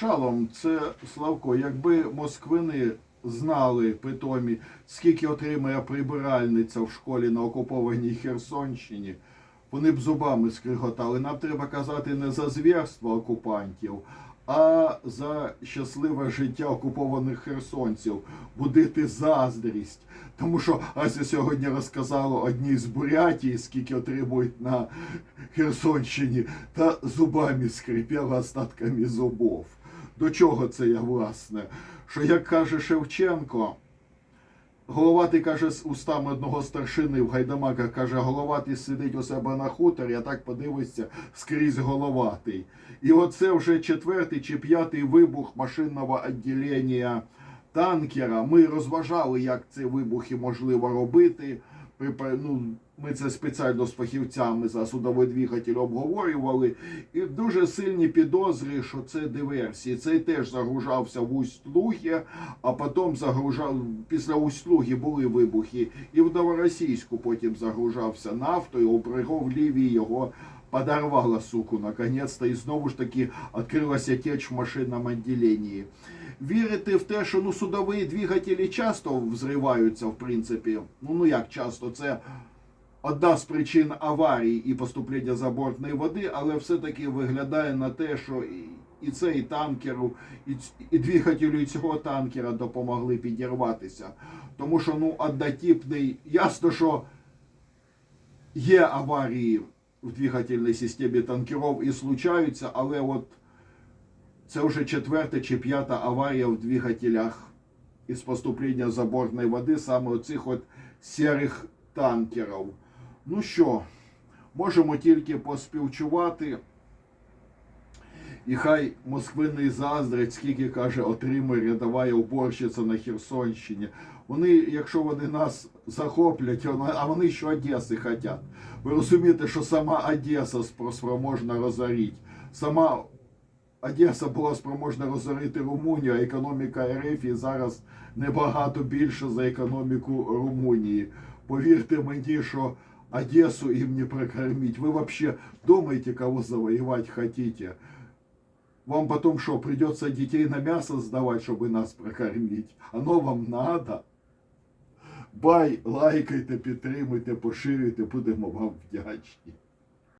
Шалом, це Славко. Якби москвини знали питомі, скільки отримує прибиральниця в школі на окупованій Херсонщині, вони б зубами скриготали. Нам треба казати не за звірство окупантів, а за щасливе життя окупованих херсонців, будити заздрість. Тому що Ася сьогодні розказала одній з Бурятії, скільки отримують на Херсонщині, та зубами скрипіла остатками зубов. До чого це я, власне? Що як каже Шевченко, Головатий каже з устами одного старшини в гайдамаках, каже, головатий сидить у себе на хуторі, а так подивишся скрізь головатий. І оце вже четвертий чи п'ятий вибух машинного відділення танкера. Ми розважали, як ці вибухи можливо робити. Ну, ми це спеціально з фахівцями за судовий двигатель обговорювали. І дуже сильні підозри, що це диверсії. Цей теж загружався в Усть-Лугі, а потім загружав після Усть-Луги були вибухи. І в Новоросійську потім загружався нафтою, у Приговліві його подорвало, суку, наконець-то. І знову ж таки відкрилася теч в машинному відділенні. Вірити в те, що ну, судові двигателі часто взриваються, в принципі. Ну, ну як часто, це одна з причин аварій і поступлення забортної води, але все-таки виглядає на те, що і, цей танкеру, і, і двигателю цього танкера допомогли підірватися. Тому що ну однотипний, ясно, що є аварії в двигательній системі танкерів і случаються, але от це вже четверта чи п'ята аварія в двигателях із поступлення заборної води саме оцих от сірих танкерів. Ну що, можемо тільки поспівчувати. І хай Москви не заздрять, скільки каже, отримує рядова уборщиця на Херсонщині. Вони, якщо вони нас захоплять, а вони ще Одеси хочуть. Ви розумієте, що сама Одеса спро- спроможна розорити. Сама Одеса була спроможна розорити Румунію, а економіка РФ зараз небагато більше за економіку Румунії. Повірте мені, що Одесу їм не прокормить. Ви вообще думаете, кого завоевать хотите? Вам потом что, придется детей на мясо сдавать, чтобы нас прокормить? Оно вам надо? Бай, лайкайте, підтримуйте, поширюйте, будемо вам вдячні.